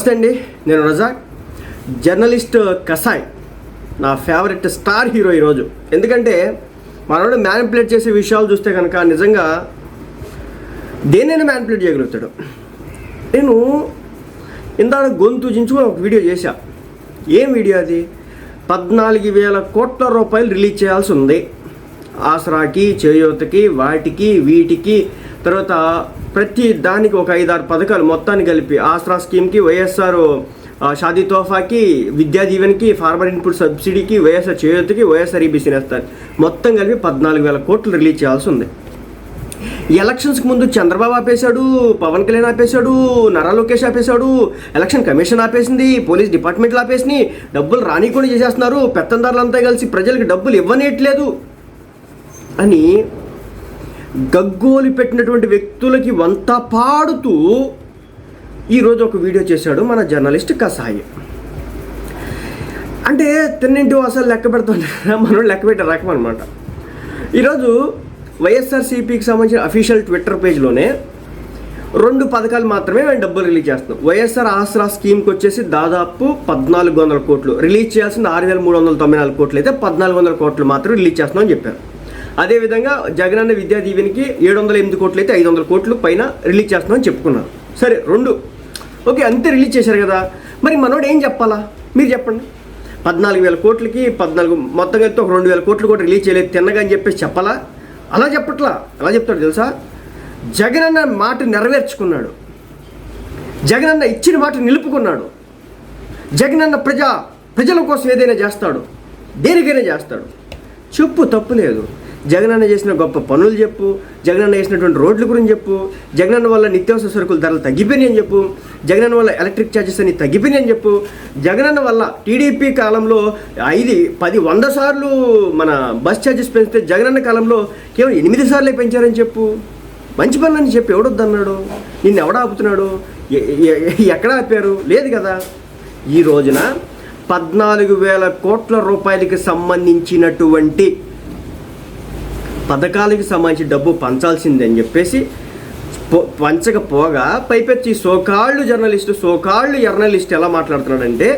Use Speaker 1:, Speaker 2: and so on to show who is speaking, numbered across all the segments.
Speaker 1: నమస్తే అండి నేను రజాక్. జర్నలిస్ట్ కసాయ్ నా ఫేవరెట్ స్టార్ హీరో ఈరోజు. ఎందుకంటే మనోడు మ్యానిపులేట్ చేసే విషయాలు చూస్తే కనుక నిజంగా దేనైనా మ్యానిపులేట్ చేయగలుగుతాడు. నేను ఇందాక గొంతు చించుకొని ఒక వీడియో చేశా. ఏం వీడియో అది? పద్నాలుగు వేల కోట్ల రూపాయలు రిలీజ్ చేయాల్సి ఉంది. ఆసరాకి చేయూతకి వాటికి వీటికి తర్వాత ప్రతి దానికి ఒక ఐదారు పథకాలు మొత్తాన్ని కలిపి ఆసరా స్కీమ్కి వైఎస్ఆర్ షాదీ తోఫాకి విద్యా దీవెనకి ఫార్మర్ ఇన్పుట్ సబ్సిడీకి వైఎస్ఆర్ చేయూతకి వైఎస్ఆర్ ఈబీసీ నేస్తారు మొత్తం కలిపి పద్నాలుగు వేల కోట్లు రిలీజ్ చేయాల్సి ఉంది. ఎలక్షన్స్కి ముందు చంద్రబాబు ఆపేశాడు పవన్ కళ్యాణ్ ఆపేశాడు నారా లోకేష్ ఆపేశాడు ఎలక్షన్ కమిషన్ ఆపేసింది పోలీస్ డిపార్ట్మెంట్లు ఆపేసి డబ్బులు రానికుండా చేసేస్తున్నారు పెత్తందారులంతా కలిసి ప్రజలకు డబ్బులు ఇవ్వనేట్లేదు అని గగ్గోలు పెట్టినటువంటి వ్యక్తులకి వంత పాడుతూ ఈరోజు ఒక వీడియో చేశాడు మన జర్నలిస్ట్ కసాయి. అంటే తిన్నింటి అసలు లెక్క పెడుతుంటారా మనం లెక్క పెట్టే రకం అనమాట ఈరోజు వైఎస్ఆర్సీపీకి సంబంధించిన అఫీషియల్ ట్విట్టర్ పేజ్లోనే రెండు పథకాలు మాత్రమే మేము డబ్బులు రిలీజ్ చేస్తున్నాం. వైఎస్ఆర్ ఆసరా స్కీమ్కి వచ్చేసి దాదాపు పద్నాలుగు వందల కోట్లు. రిలీజ్ చేయాల్సిన ఆరు వేల మూడు వందల తొంభై నాలుగు కోట్లు అయితే పద్నాలుగు వందల కోట్లు మాత్రం రిలీజ్ చేస్తున్నాం అని చెప్పారు. అదేవిధంగా జగన్ అన్న విద్యా దీవెనికి ఏడు వందల ఎనిమిది కోట్లు అయితే ఐదు వందల కోట్లు పైన రిలీజ్ చేస్తున్నామని చెప్పుకున్నారు సరే రెండు. ఓకే అంతే రిలీజ్ చేశారు కదా. మరి మనోడు ఏం చెప్పాలా? మీరు చెప్పండి. పద్నాలుగు వేల కోట్లకి పద్నాలుగు మొత్తం కలిపితే ఒక రెండు వేల కోట్లు కూడా రిలీజ్ చేయలేదు తిన్నగా అని చెప్పేసి చెప్పాలా? అలా చెప్పట్లా? అలా చెప్తాడు తెలుసా? జగన్ అన్న మాట నెరవేర్చుకున్నాడు. జగన్ అన్న ఇచ్చిన మాట నిలుపుకున్నాడు. జగన్ అన్న ప్రజా ప్రజల కోసం ఏదైనా చేస్తాడు. దేనికైనా చేస్తాడు. చెప్పు తప్పు లేదు. జగనన్న చేసిన గొప్ప పనులు చెప్పు జగనన్న చేసినటువంటి రోడ్ల గురించి చెప్పు జగనన్న వల్ల నిత్యావసర సరుకుల ధరలు తగ్గిపోయినాయని చెప్పు జగనన్న వల్ల ఎలక్ట్రిక్ ఛార్జెస్ అని తగ్గిపోయినాయని చెప్పు జగనన్న వల్ల టీడీపీ కాలంలో ఐదు పది వంద సార్లు మన బస్ ఛార్జెస్ పెంచితే జగనన్న కాలంలో కేవలం ఎనిమిది సార్లే పెంచారని చెప్పు. మంచి పనులని చెప్పి ఎవడొద్దన్నాడు? నిన్ను ఎవడ ఆపుతున్నాడు? ఎక్కడ ఆపారు? లేదు కదా. ఈ రోజున పద్నాలుగు వేల కోట్ల రూపాయలకి సంబంధించినటువంటి పథకాలకి సంబంధించి డబ్బు పంచాల్సిందని చెప్పేసి పంచకపోగా పైపెచ్చి సోకాళ్ళు జర్నలిస్టు సోకాళ్ళు జర్నలిస్ట్ ఎలా మాట్లాడుతున్నాడంటే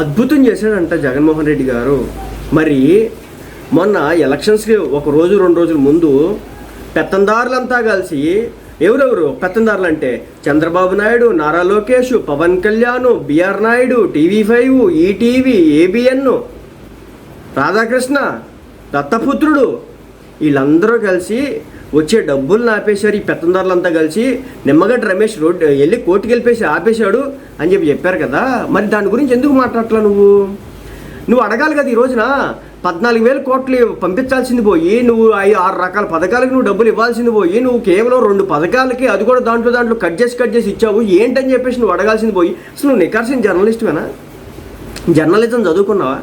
Speaker 1: అద్భుతం చేశాడంట జగన్మోహన్ రెడ్డి గారు. మరి మొన్న ఎలక్షన్స్కి ఒక రోజు రెండు రోజుల ముందు పెత్తందారులంతా కలిసి ఎవరెవరు? పెత్తందారులు అంటే Chandrababu Naidu Nara Lokesh Pawan Kalyan BR Naidu TV five ETV ABN Radhakrishna దత్తపుత్రుడు. వీళ్ళందరూ కలిసి వచ్చే డబ్బులు ఆపేశారు ఈ పెత్తందారులంతా కలిసి. నిమ్మగడ్డ రమేష్ రోడ్డు వెళ్ళి కోర్టుకి వెళ్ళిపేసి ఆపేశాడు అని చెప్పి చెప్పారు కదా. మరి దాని గురించి ఎందుకు మాట్లాడట్లా నువ్వు? నువ్వు అడగాలి కదా ఈ రోజున. పద్నాలుగు వేల కోట్లు పంపించాల్సింది పోయి నువ్వు ఐదు ఆరు రకాల పథకాలకు నువ్వు డబ్బులు ఇవ్వాల్సింది పోయి నువ్వు కేవలం రెండు పథకాలకి అది కూడా దాంట్లో దాంట్లో కట్ చేసి కట్ చేసి ఇచ్చావు. ఏంటని చెప్పేసి నువ్వు అడగాల్సింది పోయి. అసలు నువ్వు నికాల్సిన జర్నలిస్ట్వేనా? జర్నలిజం చదువుకున్నావా?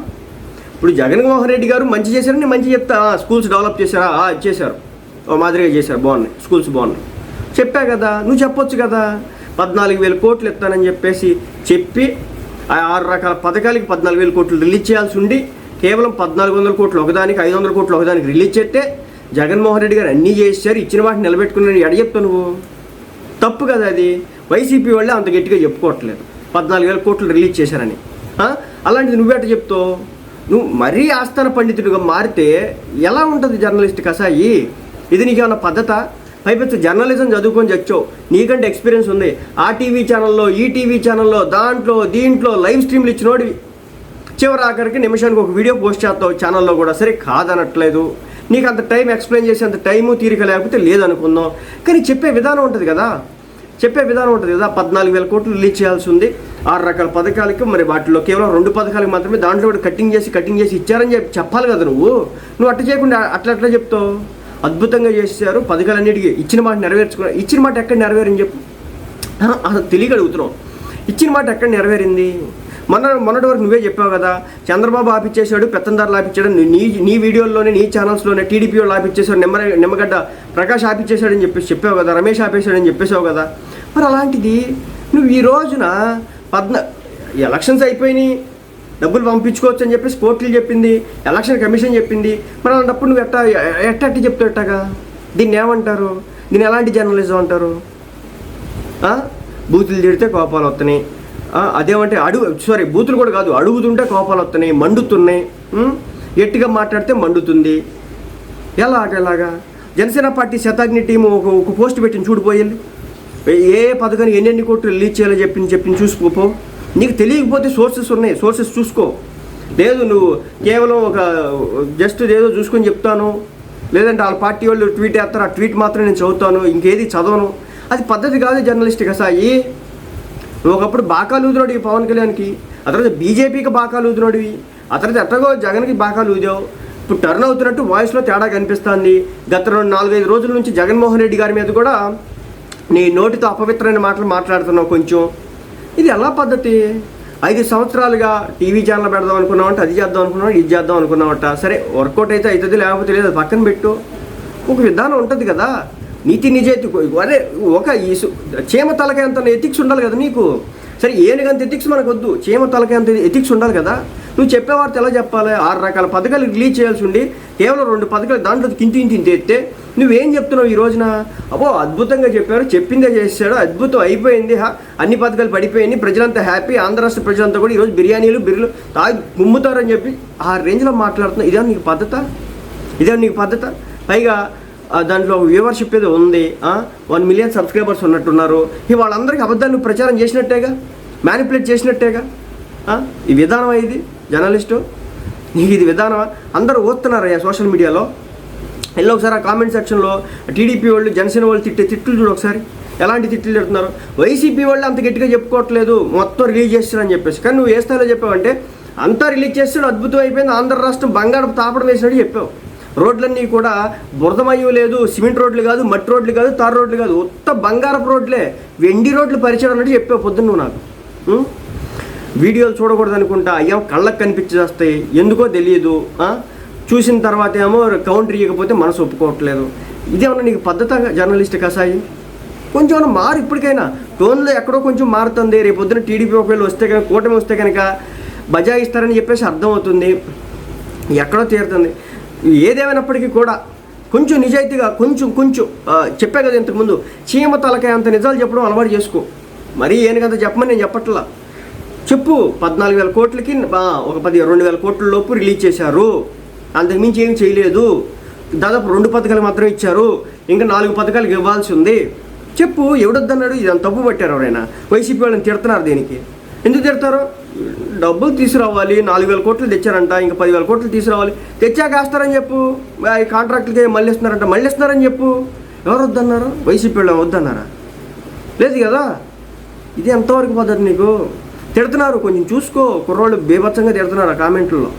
Speaker 1: ఇప్పుడు జగన్మోహన్ రెడ్డి గారు మంచి చేశారని మంచి చెప్తా. స్కూల్స్ డెవలప్ చేశారా? ఆ, చేశారు. ఓ మాదిరిగా చేశారు. బాగున్నాయి. స్కూల్స్ బాగున్నాయి. చెప్పా కదా. నువ్వు చెప్పొచ్చు కదా. పద్నాలుగు వేల కోట్లు ఇస్తానని చెప్పేసి చెప్పి ఆ ఆరు రకాల పథకాలకి పద్నాలుగు వేల కోట్లు రిలీజ్ చేయాల్సి ఉండి కేవలం పద్నాలుగు వందల కోట్లు ఒకదానికి ఐదు వందల కోట్లు ఒకదానికి రిలీజ్ చేస్తే జగన్మోహన్ రెడ్డి గారు అన్నీ చేశారు ఇచ్చిన వాటిని నిలబెట్టుకున్నాను ఎడ చెప్తావు నువ్వు. తప్పు కదా అది. వైసీపీ వాళ్ళే అంత గట్టిగా చెప్పుకోవట్లేదు. పద్నాలుగు వేల కోట్లు రిలీజ్ చేశారని. అలాంటిది నువ్వేట చెప్తావు? నువ్వు మరీ ఆస్థాన పండితుడిగా మారితే ఎలా ఉంటుంది జర్నలిస్ట్ కసాయి ఇది నీకేమన్నా పద్ధత? పైపెచ్చు జర్నలిజం చదువుకొని చచ్చావు. నీకంటే ఎక్స్పీరియన్స్ ఉంది. ఆ టీవీ ఛానల్లో ఈ టీవీ ఛానల్లో దాంట్లో దీంట్లో లైవ్ స్ట్రీమ్లు ఇచ్చినోడివి. చివరి ఆఖరికి నిమిషానికి ఒక వీడియో పోస్ట్ చేస్తావు ఛానల్లో కూడా. సరే కాదనట్లేదు. నీకు అంత టైం ఎక్స్ప్లెయిన్ చేసేంత టైము తీరిక లేకపోతే లేదనుకుందాం. కానీ చెప్పే విధానం ఉంటుంది కదా. చెప్పే విధానం ఉంటుంది కదా. పద్నాలుగు వేల కోట్లు రిలీజ్ చేయాల్సి ఉంది. ఆరు రకాల పథకాలకి మరి వాటిలో కేవలం రెండు పథకాలకి మాత్రమే దాంట్లో కూడా కటింగ్ చేసి కటింగ్ చేసి ఇచ్చారని చెప్పి చెప్పాలి కదా నువ్వు. నువ్వు అట్లా చేయకుండా అట్లా అట్లా చెప్తావు? అద్భుతంగా చేశారు. పథకాలన్నిటికీ ఇచ్చిన మాట నెరవేర్చుకున్నారు. ఇచ్చిన మాట ఎక్కడ నెరవేరని చెప్పు. అసలు తెలియక అడుగుతున్నాం ఇచ్చిన మాట ఎక్కడ నెరవేరింది? మొన్న మొన్నటి వరకు నువ్వే చెప్పావు కదా చంద్రబాబు ఆపిచ్చేశాడు పెత్తందారులు ఆపిచ్చాడు నీ నీ వీడియోల్లోనే నీ ఛానల్స్లోనే టీడీపీ వాళ్ళు ఆపిచ్చేశాడు నిమ్మ నిమ్మగడ్డ ప్రకాష్ ఆపిచ్చేశాడని చెప్పేసి చెప్పావు కదా రమేష్ ఆపేశాడని చెప్పేసావు కదా. మరి అలాంటిది నువ్వు ఈ రోజున పద్న ఎలక్షన్స్ అయిపోయినాయి. డబ్బులు పంపించుకోవచ్చు అని చెప్పేసి కోర్టులు చెప్పింది ఎలక్షన్ కమిషన్ చెప్పింది. మరి అలాంటప్పుడు నువ్వు ఎట్టా ఎట్ట ఎట్టి చెప్తావు దీన్ని ఏమంటారు? దీన్ని ఎలాంటి జర్నలిజం అంటారు? బూతులు తిడితే కోపాలు వస్తున్నాయి. అదేమంటే అడుగు సారీ బూతులు కూడా కాదు అడుగుతుంటే కోపాలు వస్తున్నాయి మండుతున్నాయి. ఎట్టిగా గట్టిగా మాట్లాడితే మండుతుంది. ఎలా ఎలాగా? జనసేన పార్టీ శతాగ్ని టీము ఒక ఒక పోస్ట్ పెట్టింది చూడిపోయింది ఏ పథకాన్ని ఎన్నెన్ని కోట్లు రిలీజ్ చేయాలో చెప్పి చెప్పి చూసుకోపో నీకు తెలియకపోతే సోర్సెస్ ఉన్నాయి. సోర్సెస్ చూసుకో. లేదు నువ్వు కేవలం ఒక జస్ట్ ఏదో చూసుకొని చెప్తాను. లేదంటే వాళ్ళ పార్టీ వాళ్ళు ట్వీట్ వేస్తారు. ఆ ట్వీట్ మాత్రం నేను చదువుతాను. ఇంకేది చదవను. అది పద్ధతి కాదు జర్నలిస్ట్ సాయి. నువ్వు ఒకప్పుడు బాకాలు ఊదినోడివి పవన్ కళ్యాణ్కి. ఆ తర్వాత బీజేపీకి బాకాలు ఊదినోడివి. ఆ తర్వాత ఎట్టగో జగన్కి బాకాలు ఊదావు. ఇప్పుడు టర్న్ అవుతున్నట్టు వాయిస్లో తేడా కనిపిస్తుంది. గత రెండు నాలుగైదు రోజుల నుంచి జగన్మోహన్ రెడ్డి గారి మీద కూడా నీ నోటితో అపవిత్రమైన మాటలు మాట్లాడుతున్నావు కొంచెం. ఇది ఎలా పద్ధతి? ఐదు సంవత్సరాలుగా టీవీ ఛానల్ పెడదాం అనుకున్నావంటే అది చేద్దాం అనుకున్నావు ఇది చేద్దాం అనుకున్నావట. సరే వర్కౌట్ అయితే అవుతుంది లేకపోతే లేదు పక్కన పెట్టు. ఒక విధానం ఉంటుంది కదా. నీతి నిజాయితీ అదే ఒక ఈ చీమ తలకాయ అంత ఎథిక్స్ ఉండాలి కదా నీకు. సరే ఏనుగంత ఎథిక్స్ మనకు వద్దు చీమ తలకాయ అంత ఎథిక్స్ ఉండాలి కదా. నువ్వు చెప్పేవారితో ఎలా చెప్పాలి? ఆరు రకాల పథకాలు రిలీజ్ చేయాల్సి ఉండి కేవలం రెండు పథకాలు దాంట్లో కింటి ఇంటి ఇంటి ఎత్తే నువ్వేం చెప్తున్నావు ఈ రోజున? అబ్బో అద్భుతంగా చెప్పారు చెప్పిందే చేశాడు అద్భుతం అయిపోయింది. హా, అన్ని పథకాలు పడిపోయింది ప్రజలంతా హ్యాపీ ఆంధ్ర రాష్ట్ర ప్రజలంతా కూడా ఈరోజు బిర్యానీలు బిర్లు తాగి గుమ్ముతారని చెప్పి ఆ రేంజ్లో మాట్లాడుతున్నా. ఇదే నీకు పద్ధత? ఇదే నీకు పద్ధత? పైగా దాంట్లో వ్యూవర్షిప్ ఏదో ఉంది. వన్ మిలియన్ సబ్స్క్రైబర్స్ ఉన్నట్టున్నారు. ఈ వాళ్ళందరికీ అబద్ధాలు ప్రచారం చేసినట్టేగా? మ్యానిపులేట్ చేసినట్టేగా? ఈ విధానం ఇది జర్నలిస్టు నీకు ఇది విధానమా? అందరూ ఓస్తున్నారయ్యా సోషల్ మీడియాలో. వెళ్ళి ఒకసారి ఆ కామెంట్ సెక్షన్లో టీడీపీ వాళ్ళు జనసేన వాళ్ళు తిట్టే తిట్లు చూడు ఒకసారి. ఎలాంటి తిట్లు తిడుతున్నారు? వైసీపీ వాళ్ళు అంత గట్టిగా చెప్పుకోవట్లేదు మొత్తం రిలీజ్ చేస్తారని చెప్పేసి. కానీ నువ్వు ఏ స్థాయిలో చెప్పావంటే అంతా రిలీజ్ చేస్తాడు అద్భుతం అయిపోయింది ఆంధ్ర రాష్ట్రం బంగారం తాపడం వేసినట్టు చెప్పావు. రోడ్లన్నీ కూడా బురదమయ్యూ లేదు సిమెంట్ రోడ్లు కాదు మట్టి రోడ్లు కాదు తారు రోడ్లు కాదు ఉత్త బంగారపు రోడ్లే వెండి రోడ్లు పరిచయం అన్నట్టు చెప్పావు పొద్దున్న నువ్వు నాకు. వీడియోలు చూడకూడదు అనుకుంటా అయ్యా కళ్ళకు కనిపించేస్తాయి ఎందుకో తెలియదు చూసిన తర్వాత ఏమో కౌంటర్ ఇవ్వకపోతే మనసు ఒప్పుకోవట్లేదు. ఇదేమన్నా నీకు పద్ధత జర్నలిస్ట్ కసాయి కొంచెం మారు ఇప్పటికైనా. టోన్లో ఎక్కడో కొంచెం మారుతుంది రేపు పొద్దున టీడీపీ ఒకవేళ వస్తే కనుక కూటమి వస్తే కనుక బజాయిస్తారని చెప్పేసి అర్థమవుతుంది. ఎక్కడో తీరుతుంది. ఏదేమైనప్పటికీ కూడా కొంచెం నిజాయితీగా కొంచెం కొంచెం చెప్పే చెప్పా కదా ఇంతకుముందు చీమ తలకాయ అంత నిజాలు చెప్పడం అలవాటు చేసుకో. మరీ ఏనుగంత చెప్పమని నేను చెప్పట్లా. చెప్పు పద్నాలుగు వేల కోట్లకి ఒక పది రెండు వేల కోట్ల లోపు రిలీజ్ చేశారు. అంతకుమించి ఏం చేయలేదు. దాదాపు రెండు పథకాలు మాత్రం ఇచ్చారు. ఇంకా నాలుగు పథకాలకు ఇవ్వాల్సి ఉంది. చెప్పు ఎవడొద్దన్నాడు? ఇదంతా తప్పు పట్టారు ఎవరైనా? వైసీపీ వాళ్ళని తిడుతున్నారు దీనికి. ఎందుకు తిడతారు? డబ్బులు తీసుకురావాలి. నాలుగు వేల కోట్లు తెచ్చారంట. ఇంకా పదివేల కోట్లు తీసుకురావాలి. తెచ్చాక వేస్తారని చెప్పు. ఆ, కాంట్రాక్టులకి మళ్ళీ ఇస్తున్నారంట మళ్ళీ ఇస్తున్నారని చెప్పు. ఎవరు వద్దన్నారు వైసీపీ వాళ్ళు వద్దన్నారా? లేదు కదా? ఇది ఎంతవరకు పద్ధతి నీకు? తిడుతున్నారు. కొంచెం చూసుకో. కుర్రోళ్ళు బీభత్సంగా తిడుతున్నారు ఆ కామెంట్లలో.